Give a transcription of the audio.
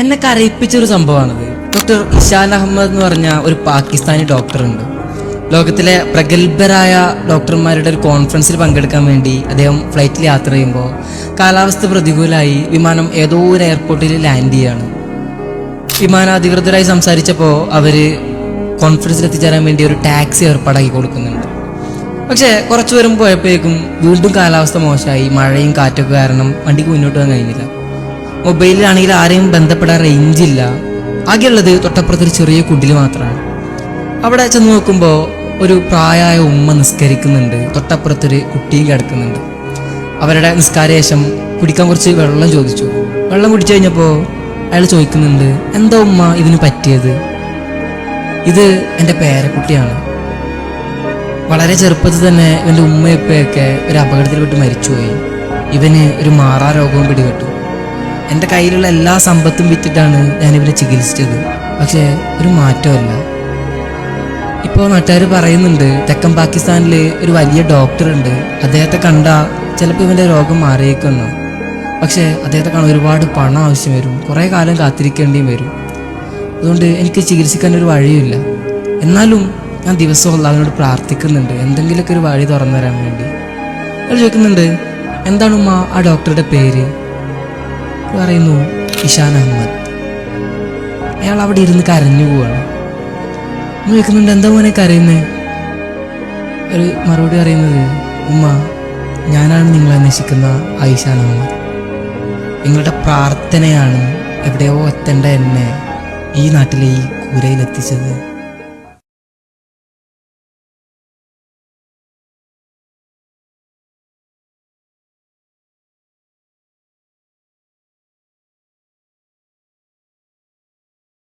എന്നെ കരയിപ്പിച്ചൊരു സംഭവമാണിത്. ഡോക്ടർ ഇഷാൻ അഹമ്മദ് എന്ന് പറഞ്ഞ ഒരു പാകിസ്ഥാനി ഡോക്ടർ ഉണ്ട് ലോകത്തിലെ പ്രഗത്ഭരായ ഡോക്ടർമാരുടെ ഒരു കോൺഫറൻസിൽ പങ്കെടുക്കാൻ വേണ്ടി അദ്ദേഹം ഫ്ലൈറ്റിൽ യാത്ര ചെയ്യുമ്പോൾ കാലാവസ്ഥ പ്രതികൂലമായി വിമാനം ഏതോ ഒരു എയർപോർട്ടിൽ ലാൻഡ് ചെയ്യാണ്. വിമാനാധികൃതരായി സംസാരിച്ചപ്പോൾ അവർ കോൺഫറൻസിൽ എത്തിച്ചേരാൻ വേണ്ടി ഒരു ടാക്സി ഏർപ്പാടാക്കി കൊടുക്കുന്നുണ്ട്. പക്ഷേ കുറച്ച് പേരും പോയപ്പോഴേക്കും വീണ്ടും കാലാവസ്ഥ മോശമായി മഴയും കാറ്റൊക്കെ കാരണം വണ്ടിക്ക് മുന്നോട്ട് പോകാൻ കഴിഞ്ഞില്ല. മൊബൈലിലാണെങ്കിൽ ആരെയും ബന്ധപ്പെടാൻ റേഞ്ച് ഇല്ല. ആകെയുള്ളത് തൊട്ടപ്പുറത്തൊരു ചെറിയ കുടിൽ മാത്രമാണ്. അവിടെ ചെന്ന് നോക്കുമ്പോൾ ഒരു പ്രായമായ ഉമ്മ നിസ്കരിക്കുന്നുണ്ട്. തൊട്ടപ്പുറത്തൊരു കുട്ടിയും കിടക്കുന്നുണ്ട്. അവരുടെ നിസ്കാരശേഷം കുടിക്കാൻ കുറച്ച് വെള്ളം ചോദിച്ചു. വെള്ളം കുടിച്ചു കഴിഞ്ഞപ്പോൾ അയാൾ ചോദിക്കുന്നുണ്ട് എന്താ ഉമ്മ ഇതിന് പറ്റിയത്? ഇത് എന്റെ പേരക്കുട്ടിയാണ്. വളരെ ചെറുപ്പത്തിൽ തന്നെ ഇവന്റെ ഉമ്മയപ്പയൊക്കെ ഒരു അപകടത്തിൽപ്പെട്ട് മരിച്ചുപോയി. ഇവന് ഒരു മാറാ രോഗവും പിടിപെട്ടു. എന്റെ കയ്യിലുള്ള എല്ലാ സമ്പത്തും വിറ്റിട്ടാണ് ഇവനെ ചികിത്സിച്ചത്. പക്ഷേ ഒരു മാറ്റമല്ല ഇപ്പോൾ നാട്ടുകാർ പറയുന്നുണ്ട് തെക്കൻ പാകിസ്ഥാനിൽ ഒരു വലിയ ഡോക്ടർ ഉണ്ട്. അദ്ദേഹത്തെ കണ്ട ചിലപ്പോൾ ഇവന്റെ രോഗം മാറിയേക്കുന്നു പക്ഷേ അദ്ദേഹത്തെ കാണാൻ ഒരുപാട് പണം ആവശ്യം വരും. കുറേ കാലം കാത്തിരിക്കേണ്ടിയും വരും. അതുകൊണ്ട് എനിക്ക് ചികിത്സിക്കാൻ ഒരു വഴിയില്ല എന്നാലും ഞാൻ ദിവസവും അള്ളാഹുവിനോട് പ്രാർത്ഥിക്കുന്നുണ്ട്. എന്തെങ്കിലുമൊക്കെ ഒരു വഴി തുറന്നു തരാൻ വേണ്ടി. അവർ ചോദിക്കുന്നുണ്ട് എന്താണ് ഉമ്മ ആ ഡോക്ടറുടെ പേര്? പറയുന്നു ഇഷാൻ അഹമ്മദ്. അയാൾ അവിടെ ഇരുന്ന് കരഞ്ഞു പോവാണ്. ഉമ്മ കേൾക്കുന്നുണ്ട് എന്താ മോനെ കരയുന്നത് ഒരു മറുപടി പറയുന്നത് ഉമ്മ ഞാനാണ് നിങ്ങളെ അന്വേഷിക്കുന്ന ഐഷാൻ അഹമ്മദ്. നിങ്ങളുടെ പ്രാർത്ഥനയാണ് എവിടെയോ എത്തേണ്ട എന്നെ ഈ നാട്ടിലെ ഈ കൂരയിലെത്തിച്ചത്.